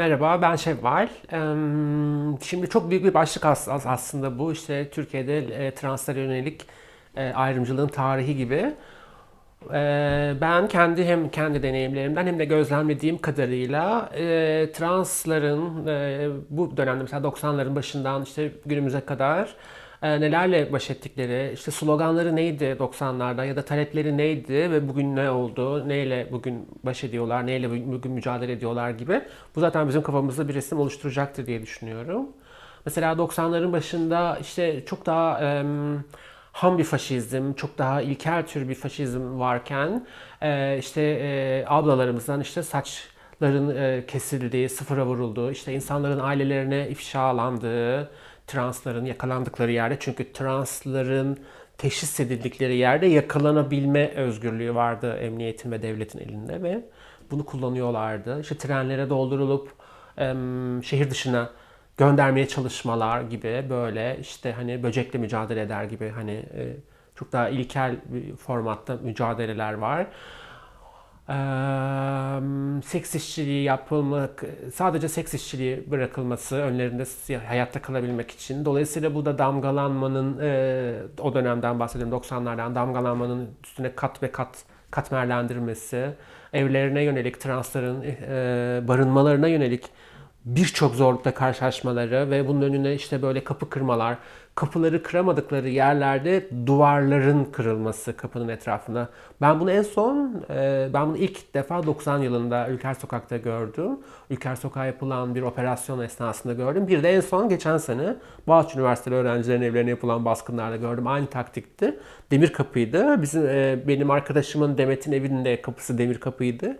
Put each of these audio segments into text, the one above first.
Merhaba, ben Şevval. Şimdi çok büyük bir başlık as- as- aslında bu. İşte Türkiye'de e, translara yönelik e, ayrımcılığın tarihi gibi. Eee, Ben kendi hem kendi deneyimlerimden hem de gözlemlediğim kadarıyla e, transların e, bu dönemde mesela 90'ların başından işte günümüze kadar e, nelerle baş ettikleri, işte sloganları neydi 90'larda ya da talepleri neydi ve bugün ne oldu, neyle bugün baş ediyorlar, neyle bu- bugün mücadele ediyorlar gibi. Bu zaten bizim kafamızda bir resim oluşturacaktır diye düşünüyorum. Mesela 90'ların başında işte çok daha em, ham bir faşizm, çok daha ilkel tür bir faşizm varken e, işte e, ablalarımızdan işte saçların e, kesildiği, sıfıra vurulduğu, işte insanların ailelerine ifşalandığı, transların yakalandıkları yerde çünkü transların teşhis edildikleri yerde yakalanabilme özgürlüğü vardı emniyetin ve devletin elinde ve bunu kullanıyorlardı. İşte trenlere doldurulup şehir dışına göndermeye çalışmalar gibi böyle işte hani böcekle mücadele eder gibi hani e, çok daha ilkel bir formatta mücadeleler var. Seks işçiliği yapılmak, sadece seks işçiliği bırakılması önlerinde hayatta kalabilmek için. Dolayısıyla bu da damgalanmanın, o dönemden bahsediyorum 90'lardan damgalanmanın üstüne kat ve kat katmerlendirmesi, evlerine yönelik transların barınmalarına yönelik birçok zorlukla karşılaşmaları ve bunun önüne işte böyle kapı kırmalar, kapıları kıramadıkları yerlerde duvarların kırılması kapının etrafında. Ben bunu en son, e, ben bunu ilk defa 90 yılında Ülker Sokak'ta gördüm. Ülker Sokak'a yapılan bir operasyon esnasında gördüm. Bir de en son geçen sene Boğaziçi Üniversiteli öğrencilerin evlerine yapılan baskınlarda gördüm. Aynı taktikti. Demir kapıydı. Bizim e, benim arkadaşımın Demet'in evinin kapısı demir kapıydı.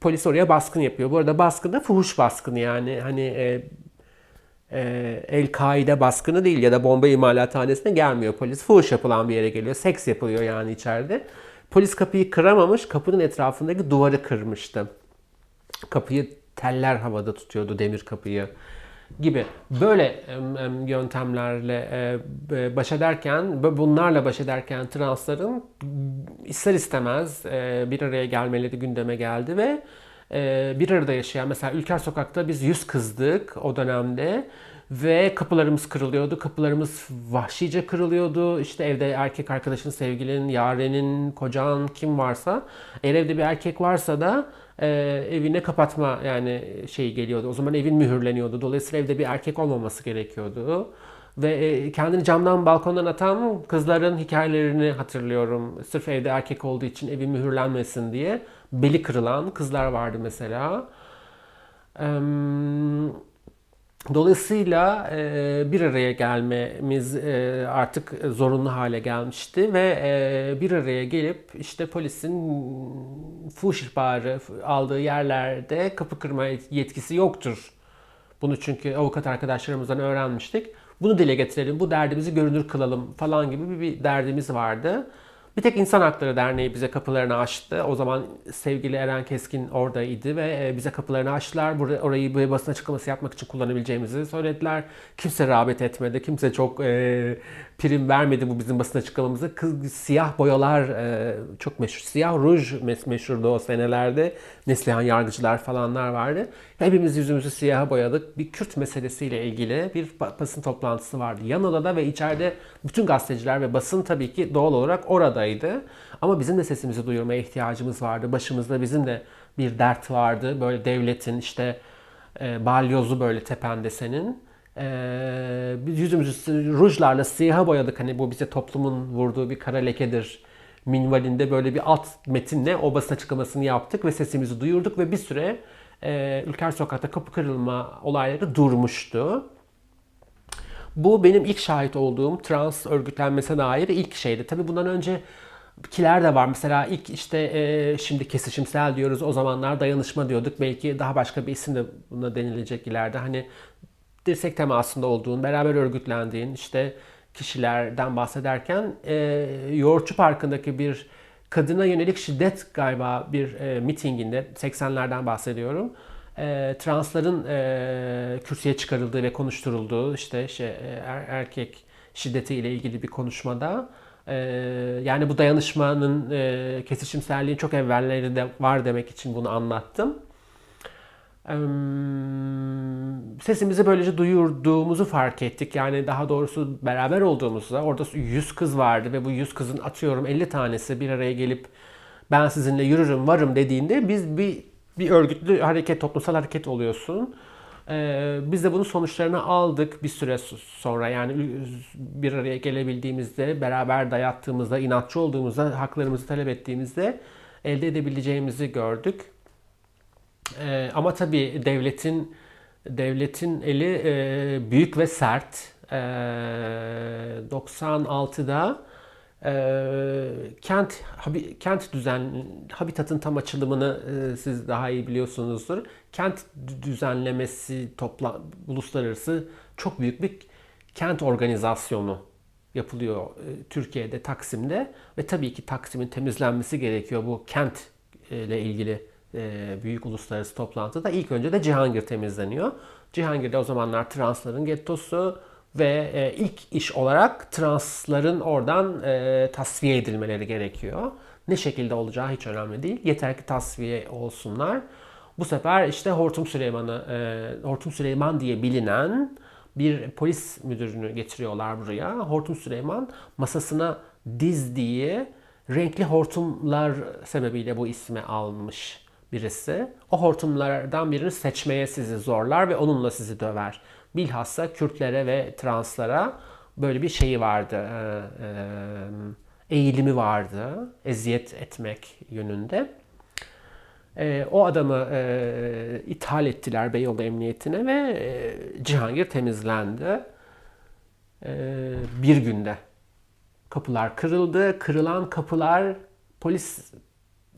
Polis oraya baskın yapıyor. Bu arada baskın da fuhuş baskını yani hani e, e, El-Kaide baskını değil ya da bomba imalathanesine gelmiyor polis. Fuhuş yapılan bir yere geliyor. Seks yapılıyor yani içeride. Polis kapıyı kıramamış, kapının etrafındaki duvarı kırmıştı. Kapıyı teller havada tutuyordu demir kapıyı gibi. Böyle em, em, yöntemlerle e, e, baş ederken, bu- bunlarla baş ederken transların ister istemez e, bir araya gelmeleri gündeme geldi ve bir arada yaşayan mesela Ülker Sokak'ta biz yüz kızdık o dönemde ve kapılarımız kırılıyordu. Kapılarımız vahşice kırılıyordu. İşte evde erkek arkadaşın, sevgilin, yarenin, kocan kim varsa eğer evde bir erkek varsa da e, evine kapatma yani şey geliyordu. O zaman evin mühürleniyordu. Dolayısıyla evde bir erkek olmaması gerekiyordu. Ve e, kendini camdan balkondan atan kızların hikayelerini hatırlıyorum. Sırf evde erkek olduğu için evi mühürlenmesin diye beli kırılan kızlar vardı mesela. Dolayısıyla e, bir araya gelmemiz e, artık zorunlu hale gelmişti ve e, bir araya gelip işte polisin fuhuş ihbarı aldığı yerlerde kapı kırma yetkisi yoktur. Bunu çünkü avukat arkadaşlarımızdan öğrenmiştik. Bunu dile getirelim, bu derdimizi görünür kılalım falan gibi bir derdimiz vardı. Bir tek İnsan Hakları Derneği bize kapılarını açtı. O zaman sevgili Eren Keskin oradaydı ve e, bize kapılarını açtılar. Buraya, orayı bir basın açıklaması yapmak için kullanabileceğimizi söylediler. Kimse rağbet etmedi. Kimse çok e, prim vermedi bu bizim basın açıklamamızı. Siyah boyalar e, çok meşhur. Siyah ruj meşhurdu o senelerde. Neslihan yargıcılar falanlar vardı. Hepimiz yüzümüzü siyaha boyadık. Bir Kürt meselesiyle ilgili bir ba- basın toplantısı vardı. Yan odada ve içeride bütün gazeteciler ve basın tabii ki doğal olarak oradaydı. Ama bizim de sesimizi duyurmaya ihtiyacımız vardı. Başımızda bizim de bir dert vardı. Böyle devletin işte e, balyozu böyle tepende senin. E, yüzümüzü rujlarla siyaha boyadık. Hani bu bize toplumun vurduğu bir kara lekedir minvalinde böyle bir alt metinle o basın açıklamasını yaptık ve sesimizi duyurduk ve bir süre e, Ülker Sokak'ta kapı kırılma olayları durmuştu. Bu benim ilk şahit olduğum trans örgütlenmesine dair ilk şeydi. Tabii bundan önce kiler de var. Mesela ilk işte e, şimdi kesişimsel diyoruz. O zamanlar dayanışma diyorduk. Belki daha başka bir isim de buna denilecek ileride. Hani dirsek temasında olduğun, beraber örgütlendiğin işte kişilerden bahsederken e, Yoğurtçu Parkı'ndaki bir kadına yönelik şiddet galiba bir e, mitinginde 80'lerden bahsediyorum. E, transların e, kürsüye çıkarıldığı ve konuşturulduğu işte şey, e, er- erkek şiddeti ile ilgili bir konuşmada e, yani bu dayanışmanın e, kesişimselliğin çok evvelleri de var demek için bunu anlattım. Sesimizi böylece duyurduğumuzu fark ettik. Yani daha doğrusu beraber olduğumuzda orada 100 kız vardı ve bu 100 kızın atıyorum 50 tanesi bir araya gelip ben sizinle yürürüm varım dediğinde biz bir bir örgütlü hareket, toplumsal hareket oluyorsun. Ee, biz de bunun sonuçlarını aldık bir süre sonra yani bir araya gelebildiğimizde, beraber dayattığımızda, inatçı olduğumuzda, haklarımızı talep ettiğimizde elde edebileceğimizi gördük. Ee, ama tabii devletin devletin eli e, büyük ve sert. Ee, 96'da e, kent habi- kent düzen habitatın tam açılımını e, siz daha iyi biliyorsunuzdur. Kent dü- düzenlemesi topla uluslararası çok büyük bir kent organizasyonu yapılıyor e, Türkiye'de Taksim'de ve tabii ki Taksim'in temizlenmesi gerekiyor bu kent e, ile ilgili e, büyük uluslararası toplantıda. İlk önce de Cihangir temizleniyor. Cihangir'de o zamanlar transların gettosu ve e, ilk iş olarak transların oradan e, tasfiye edilmeleri gerekiyor. Ne şekilde olacağı hiç önemli değil. Yeter ki tasfiye olsunlar. Bu sefer işte Hortum Süleyman'ı, e, Hortum Süleyman diye bilinen bir polis müdürünü getiriyorlar buraya. Hortum Süleyman masasına dizdiği renkli hortumlar sebebiyle bu ismi almış birisi. O hortumlardan birini seçmeye sizi zorlar ve onunla sizi döver. Bilhassa Kürtlere ve translara böyle bir şeyi vardı, e, e, eğilimi vardı, eziyet etmek yönünde. E, o adamı e, ithal ettiler Beyoğlu Emniyetine ve Cihangir temizlendi. Bir günde. Kapılar kırıldı. Kırılan kapılar polis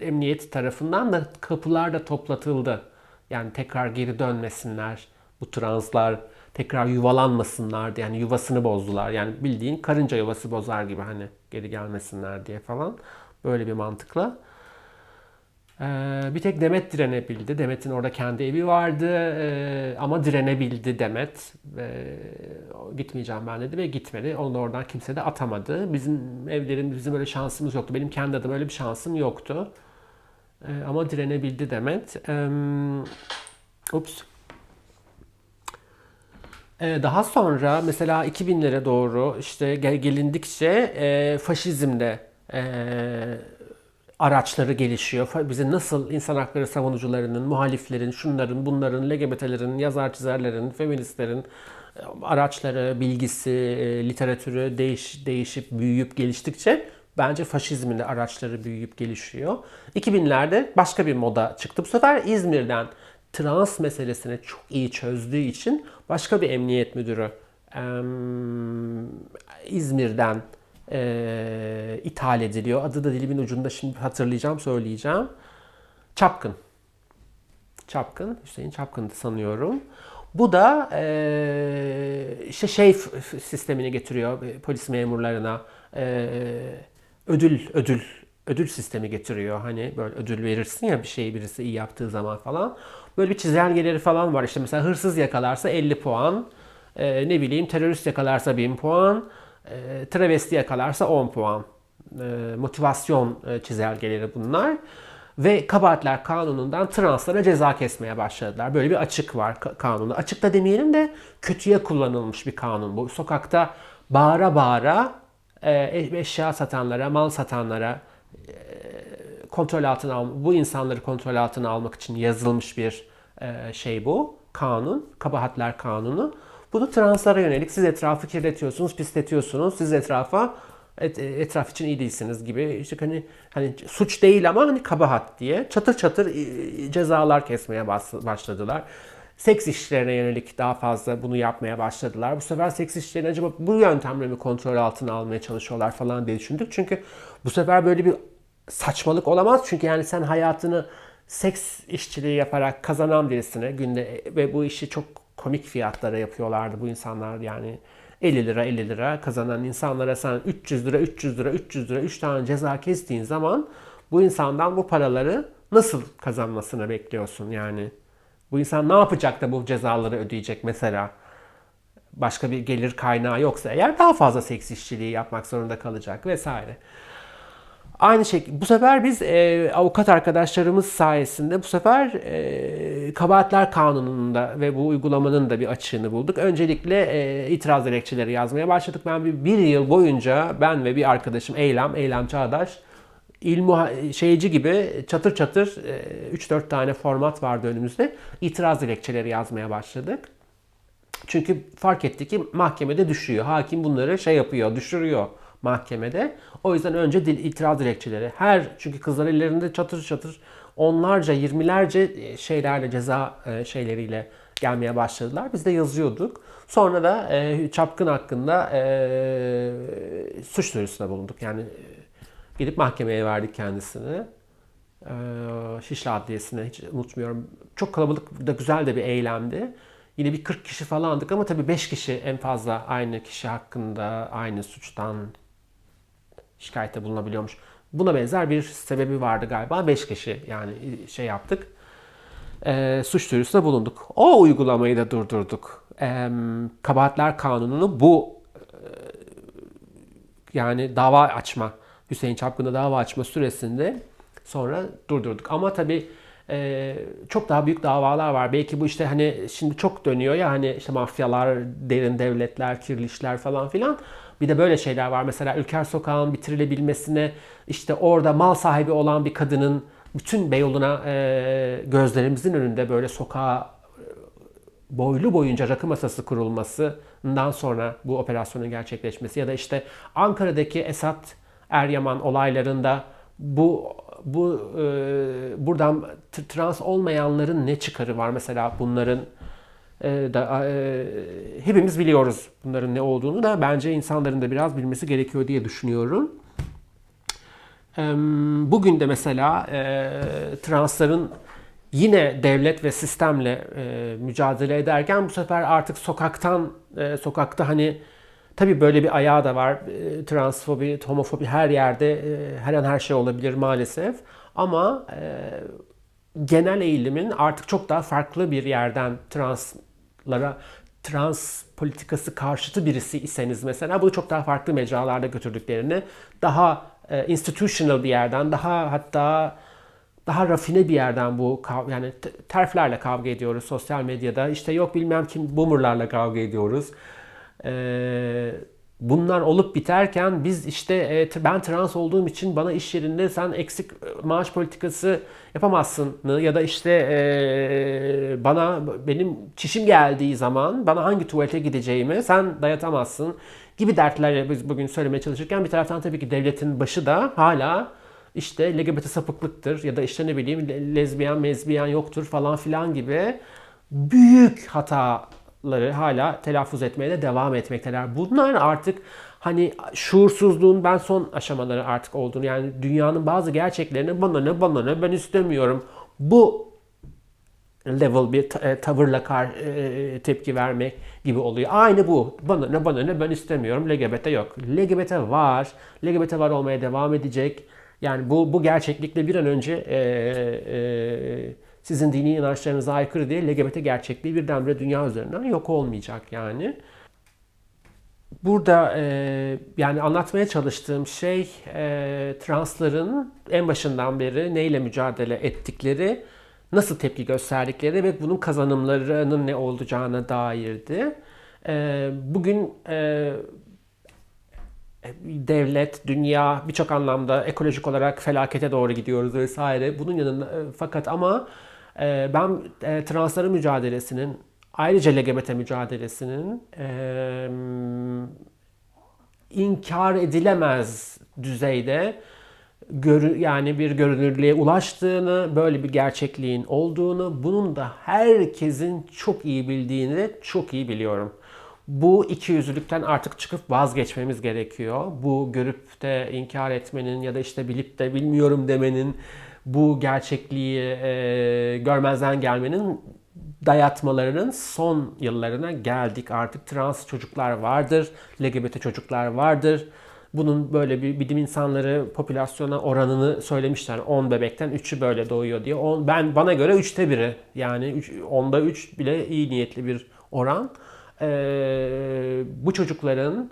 emniyeti tarafından da kapılar da toplatıldı. Yani tekrar geri dönmesinler bu translar tekrar yuvalanmasınlar diye yani yuvasını bozdular. Yani bildiğin karınca yuvası bozar gibi hani geri gelmesinler diye falan. Böyle bir mantıkla. Ee, bir tek Demet direnebildi. Demet'in orada kendi evi vardı ee, ama direnebildi Demet. Ve gitmeyeceğim ben dedi ve gitmedi. Onu da oradan kimse de atamadı. Bizim evlerin bizim öyle şansımız yoktu. Benim kendi adıma öyle bir şansım yoktu. Ee, ama direnebildi Demet. Ee, ups. Ee, Daha sonra mesela 2000'lere doğru işte gel- gelindikçe e, faşizmde e, araçları gelişiyor. Bizi nasıl insan hakları savunucularının, muhaliflerin, şunların, bunların, LGBT'lerin, yazar çizerlerin, feministlerin e, araçları, bilgisi, e, literatürü değiş, değişip, büyüyüp geliştikçe bence faşizmin de araçları büyüyüp gelişiyor. 2000'lerde başka bir moda çıktı. Bu sefer İzmir'den trans meselesini çok iyi çözdüğü için başka bir emniyet müdürü em, İzmir'den e, ithal ediliyor. Adı da dilimin ucunda şimdi hatırlayacağım, söyleyeceğim. Çapkın. Çapkın, Hüseyin Çapkın'dı sanıyorum. Bu da e, işte şey sistemini getiriyor e, polis memurlarına. E, ödül, ödül, ödül sistemi getiriyor. Hani böyle ödül verirsin ya bir şeyi birisi iyi yaptığı zaman falan. Böyle bir çizelgeleri falan var. İşte mesela hırsız yakalarsa 50 puan. E, ne bileyim terörist yakalarsa 1000 puan. E, travesti yakalarsa 10 puan. E, motivasyon e, çizelgeleri bunlar. Ve kabahatler kanunundan translara ceza kesmeye başladılar. Böyle bir açık var ka- kanunda. Açık da demeyelim de kötüye kullanılmış bir kanun bu. Sokakta bağıra bağıra eşya satanlara, mal satanlara e, kontrol altına al, bu insanları kontrol altına almak için yazılmış bir e, şey bu. Kanun, kabahatler kanunu. Bunu translara yönelik siz etrafı kirletiyorsunuz, pisletiyorsunuz. Siz etrafa et- etraf için iyi değilsiniz gibi işte hani hani suç değil ama hani kabahat diye çatır çatır e, cezalar kesmeye başladılar. Seks işlerine yönelik daha fazla bunu yapmaya başladılar. Bu sefer seks işlerini acaba bu yöntemle mi kontrol altına almaya çalışıyorlar falan diye düşündük. Çünkü bu sefer böyle bir saçmalık olamaz. Çünkü yani sen hayatını seks işçiliği yaparak kazanan birisine günde ve bu işi çok komik fiyatlara yapıyorlardı bu insanlar yani 50 lira 50 lira kazanan insanlara sen 300 lira 300 lira 300 lira 3 tane ceza kestiğin zaman bu insandan bu paraları nasıl kazanmasını bekliyorsun yani? Bu insan ne yapacak da bu cezaları ödeyecek mesela? Başka bir gelir kaynağı yoksa eğer daha fazla seks işçiliği yapmak zorunda kalacak vesaire. Aynı şekilde bu sefer biz e, avukat arkadaşlarımız sayesinde bu sefer e, kabahatler kanununda ve bu uygulamanın da bir açığını bulduk. Öncelikle e, itiraz dilekçeleri yazmaya başladık. Ben bir, bir yıl boyunca ben ve bir arkadaşım Eylem, Eylem Çağdaş ilmu şeyci gibi çatır çatır e, 3-4 tane format vardı önümüzde. İtiraz dilekçeleri yazmaya başladık. Çünkü fark ettik ki mahkemede düşüyor. Hakim bunları şey yapıyor, düşürüyor mahkemede. O yüzden önce dil, itiraz dilekçeleri. Her çünkü kızlar ellerinde çatır çatır onlarca, yirmilerce şeylerle ceza e, şeyleriyle gelmeye başladılar. Biz de yazıyorduk. Sonra da e, Çapkın hakkında e, suç duyurusunda bulunduk. Yani e, gidip mahkemeye verdik kendisini. E, Şişli Adliyesi'ne hiç unutmuyorum. Çok kalabalık da güzel de bir eylemdi. Yine bir 40 kişi falandık ama tabii 5 kişi en fazla aynı kişi hakkında aynı suçtan şikayette bulunabiliyormuş. Buna benzer bir sebebi vardı galiba. 5 kişi yani şey yaptık. E, suç duyurusunda bulunduk. O uygulamayı da durdurduk. E, kabahatler kanununu bu e, yani dava açma, Hüseyin Çapkın'da dava açma süresinde sonra durdurduk. Ama tabii e, çok daha büyük davalar var. Belki bu işte hani şimdi çok dönüyor ya hani işte mafyalar, derin devletler, kirli işler falan filan. Bir de böyle şeyler var. Mesela Ülker Sokağı'nın bitirilebilmesine işte orada mal sahibi olan bir kadının bütün Beyoğlu'na e, gözlerimizin önünde böyle sokağa boylu boyunca rakı masası kurulmasından sonra bu operasyonun gerçekleşmesi ya da işte Ankara'daki Esat Eryaman olaylarında bu bu e, buradan trans olmayanların ne çıkarı var mesela bunların e, da e, hepimiz biliyoruz bunların ne olduğunu da bence insanların da biraz bilmesi gerekiyor diye düşünüyorum. E, bugün de mesela e, transların yine devlet ve sistemle e, mücadele ederken bu sefer artık sokaktan e, sokakta hani tabii böyle bir ayağı da var. E, transfobi, homofobi her yerde e, her an her şey olabilir maalesef. Ama e, genel eğilimin artık çok daha farklı bir yerden translara trans politikası karşıtı birisi iseniz mesela bunu çok daha farklı mecralarda götürdüklerini daha e, institutional bir yerden daha hatta daha rafine bir yerden bu yani terflerle kavga ediyoruz sosyal medyada. İşte yok bilmem kim boomerlarla kavga ediyoruz. Ee, bunlar olup biterken biz işte e, ben trans olduğum için bana iş yerinde sen eksik maaş politikası yapamazsın ya da işte e, bana benim çişim geldiği zaman bana hangi tuvalete gideceğimi sen dayatamazsın gibi dertlerle biz bugün söylemeye çalışırken bir taraftan tabii ki devletin başı da hala işte LGBT sapıklıktır ya da işte ne bileyim lezbiyen mezbiyen yoktur falan filan gibi büyük hataları hala telaffuz etmeye de devam etmekteler. Bunlar artık hani şuursuzluğun ben son aşamaları artık olduğunu yani dünyanın bazı gerçeklerini bana ne bana ne ben istemiyorum. Bu level bir e, tavırla kar, e, tepki vermek gibi oluyor. Aynı bu. Bana ne bana ne ben istemiyorum. LGBT yok. LGBT var. LGBT var olmaya devam edecek. Yani bu, bu gerçeklikle bir an önce e, e, sizin dini inançlarınıza aykırı diye LGBT gerçekliği birdenbire dünya üzerinden yok olmayacak yani. Burada e, yani anlatmaya çalıştığım şey e, transların en başından beri neyle mücadele ettikleri, nasıl tepki gösterdikleri ve bunun kazanımlarının ne olacağına dairdi. E, bugün e, devlet, dünya birçok anlamda ekolojik olarak felakete doğru gidiyoruz vesaire. Bunun yanında e, fakat ama e, ben e, transların mücadelesinin ayrıca LGBT mücadelesinin inkar edilemez düzeyde yani bir görünürlüğe ulaştığını, böyle bir gerçekliğin olduğunu, bunun da herkesin çok iyi bildiğini çok iyi biliyorum bu iki yüzlülükten artık çıkıp vazgeçmemiz gerekiyor. Bu görüp de inkar etmenin ya da işte bilip de bilmiyorum demenin, bu gerçekliği e, görmezden gelmenin dayatmalarının son yıllarına geldik. Artık trans çocuklar vardır, LGBT çocuklar vardır. Bunun böyle bir bilim insanları popülasyona oranını söylemişler. 10 bebekten 3'ü böyle doğuyor diye. On, ben bana göre 3'te biri. Yani 3, 10'da 3 bile iyi niyetli bir oran e, bu çocukların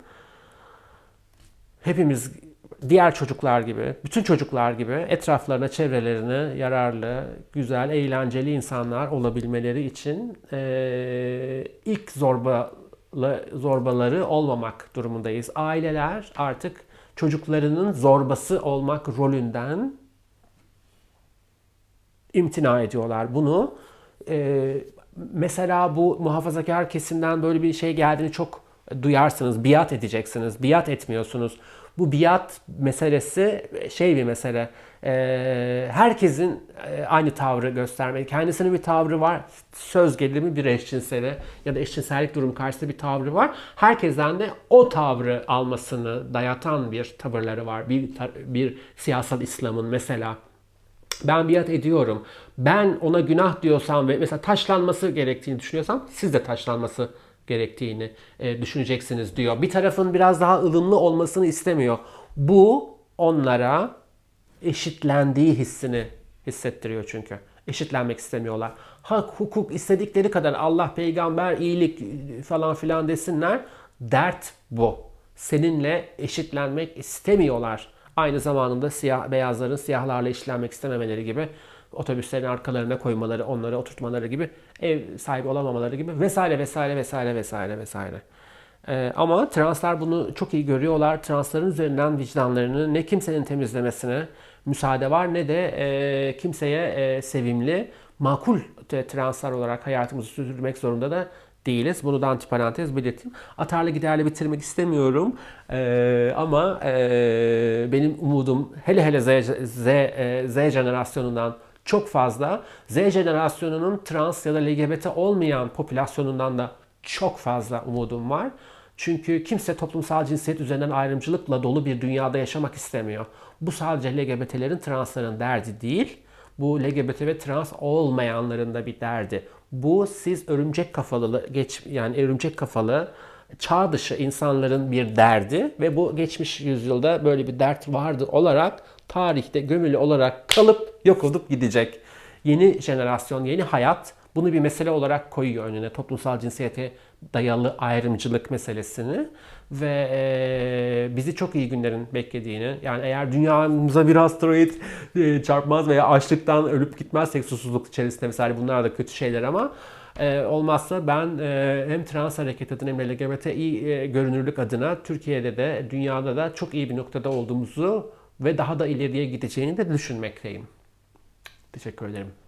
hepimiz diğer çocuklar gibi, bütün çocuklar gibi etraflarına, çevrelerine yararlı, güzel, eğlenceli insanlar olabilmeleri için e, ilk zorba zorbaları olmamak durumundayız. Aileler artık çocuklarının zorbası olmak rolünden imtina ediyorlar. Bunu e, mesela bu muhafazakar kesimden böyle bir şey geldiğini çok duyarsınız. Biat edeceksiniz. Biat etmiyorsunuz. Bu biat meselesi şey bir mesele. E, herkesin e, aynı tavrı göstermeli. Kendisinin bir tavrı var. Söz gelimi bir eşcinseli ya da eşcinsellik durum karşısında bir tavrı var. Herkesten de o tavrı almasını dayatan bir tavırları var. Bir, bir siyasal İslam'ın mesela ben biat ediyorum. Ben ona günah diyorsam ve mesela taşlanması gerektiğini düşünüyorsam siz de taşlanması gerektiğini e, düşüneceksiniz diyor. Bir tarafın biraz daha ılımlı olmasını istemiyor. Bu onlara eşitlendiği hissini hissettiriyor çünkü. Eşitlenmek istemiyorlar. Hak, hukuk istedikleri kadar Allah, peygamber, iyilik falan filan desinler. Dert bu. Seninle eşitlenmek istemiyorlar. Aynı zamanında siyah beyazların siyahlarla işlenmek istememeleri gibi otobüslerin arkalarına koymaları, onları oturtmaları gibi, ev sahibi olamamaları gibi vesaire vesaire vesaire vesaire vesaire. Ee, ama translar bunu çok iyi görüyorlar. Transların üzerinden vicdanlarını ne kimsenin temizlemesine müsaade var ne de e, kimseye e, sevimli, makul translar olarak hayatımızı sürdürmek zorunda da değiliz. Bunu da antiparantez belirteyim. Atarlı giderle bitirmek istemiyorum. Ee, ama e, benim umudum hele hele Z, Z, e, Z jenerasyonundan çok fazla. Z jenerasyonunun trans ya da LGBT olmayan popülasyonundan da çok fazla umudum var. Çünkü kimse toplumsal cinsiyet üzerinden ayrımcılıkla dolu bir dünyada yaşamak istemiyor. Bu sadece LGBT'lerin, transların derdi değil. Bu LGBT ve trans olmayanların da bir derdi. Bu siz örümcek kafalı geç yani örümcek kafalı çağ dışı insanların bir derdi ve bu geçmiş yüzyılda böyle bir dert vardı olarak tarihte gömülü olarak kalıp yok olup gidecek. Yeni jenerasyon, yeni hayat bunu bir mesele olarak koyuyor önüne toplumsal cinsiyete dayalı ayrımcılık meselesini ve e, bizi çok iyi günlerin beklediğini yani eğer dünyamıza bir asteroid e, çarpmaz veya açlıktan ölüp gitmezsek susuzluk içerisinde mesela bunlar da kötü şeyler ama e, olmazsa ben e, hem trans hareket adına hem LGBTİ e, görünürlük adına Türkiye'de de dünyada da çok iyi bir noktada olduğumuzu ve daha da ileriye gideceğini de düşünmekteyim. Teşekkür ederim.